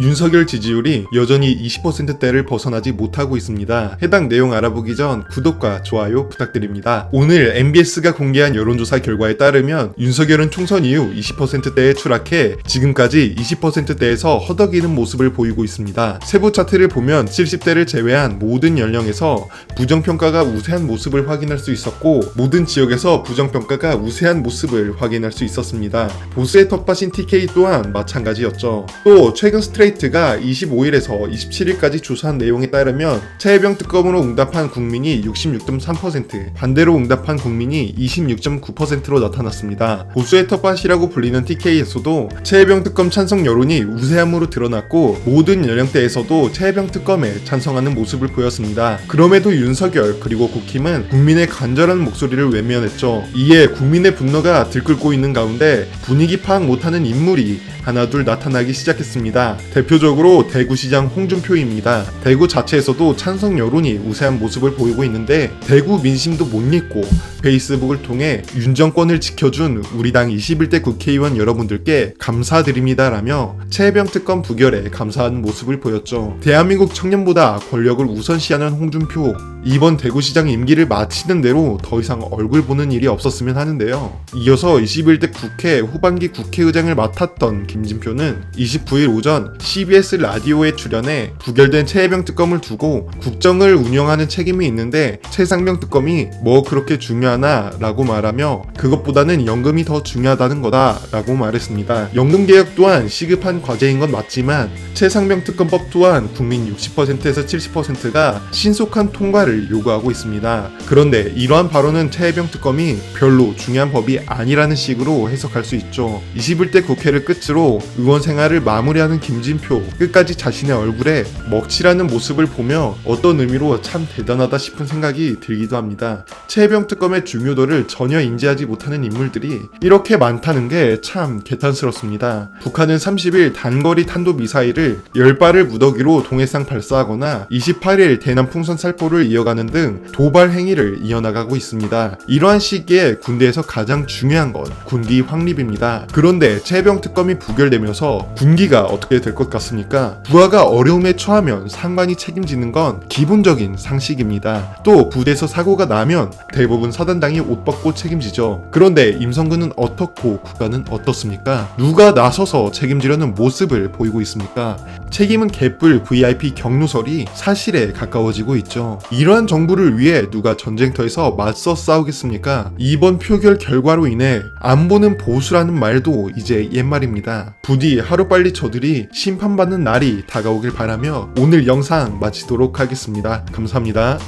윤석열 지지율이 여전히 20%대를 벗어나지 못하고 있습니다. 해당 내용 알아보기 전 구독과 좋아요 부탁드립니다. 오늘 MBS가 공개한 여론조사 결과에 따르면 윤석열은 총선 이후 20%대에 추락해 지금까지 20%대에서 허덕이는 모습을 보이고 있습니다. 세부 차트를 보면 70대를 제외한 모든 연령에서 부정평가가 우세한 모습을 확인할 수 있었고 모든 지역에서 부정평가가 우세한 모습을 확인할 수 있었습니다. 보스의 텃밭인 TK 또한 마찬가지였죠. 또 최근 스트레이 트가 25일에서 27일까지 조사한 내용에 따르면 최혜병 특검으로 응답한 국민이 66.3% 반대로 응답한 국민이 26.9%로 나타났습니다. 보수의 텃밭이라고 불리는 TK에서도 최혜병 특검 찬성 여론이 우세함으로 드러났고 모든 연령대에서도 최혜병 특검에 찬성하는 모습을 보였습니다. 그럼에도 윤석열 그리고 국힘은 국민의 간절한 목소리를 외면했죠. 이에 국민의 분노가 들끓고 있는 가운데 분위기 파악 못하는 인물이 하나둘 나타나기 시작했습니다. 대표적으로 대구시장 홍준표입니다. 대구 자체에서도 찬성 여론이 우세한 모습을 보이고 있는데 대구 민심도 못 잊고 페이스북을 통해 윤 정권을 지켜준 우리 당 21대 국회의원 여러분들께 감사드립니다라며 최혜병 특검 부결에 감사하는 모습을 보였죠. 대한민국 청년보다 권력을 우선시하는 홍준표 이번 대구시장 임기를 마치는 대로 더 이상 얼굴 보는 일이 없었으면 하는데요. 이어서 21대 국회 후반기 국회의장을 맡았던 김진표는 29일 오전 CBS 라디오에 출연해 부결된 최혜병 특검을 두고 국정을 운영하는 책임이 있는데 최상병 특검이 뭐 그렇게 중요하나 라고 말하며 그것보다는 연금이 더 중요하다는 거다 라고 말했습니다. 연금 개혁 또한 시급한 과제인 건 맞지만 최상병 특검법 또한 국민 60%에서 70%가 신속한 통과를 요구하고 있습니다. 그런데 이러한 발언은 최혜병 특검이 별로 중요한 법이 아니라는 식으로 해석할 수 있죠. 21대 국회를 끝으로 의원 생활을 마무리하는 김진표 끝까지 자신의 얼굴에 먹칠하는 모습을 보며 어떤 의미로 참 대단하다 싶은 생각이 들기도 합니다. 최혜병 특검의 중요도를 전혀 인지하지 못하는 인물들이 이렇게 많다는 게 참 개탄스럽습니다. 북한은 30일 단거리 탄도 미사일을 10발을 무더기로 동해상 발사하거나 28일 대남 풍선 살포를 이어 가는 등 도발 행위를 이어나가고 있습니다. 이러한 시기에 군대에서 가장 중요한 건 군기 확립입니다. 그런데 최병 특검이 부결되면서 군기가 어떻게 될 것 같습니까? 부하가 어려움에 처하면 상관이 책임지는 건 기본적인 상식입니다. 또 부대에서 사고가 나면 대부분 사단장이 옷 벗고 책임지죠. 그런데 임성근은 어떻고 국가는 어떻습니까? 누가 나서서 책임지려는 모습을 보이고 있습니까? 책임은 개뿔 VIP 경로설이 사실에 가까워지고 있죠. 이러한 정부를 위해 누가 전쟁터에서 맞서 싸우겠습니까? 이번 표결 결과로 인해 안보는 보수라는 말도 이제 옛말입니다. 부디 하루빨리 저들이 심판받는 날이 다가오길 바라며 오늘 영상 마치도록 하겠습니다. 감사합니다.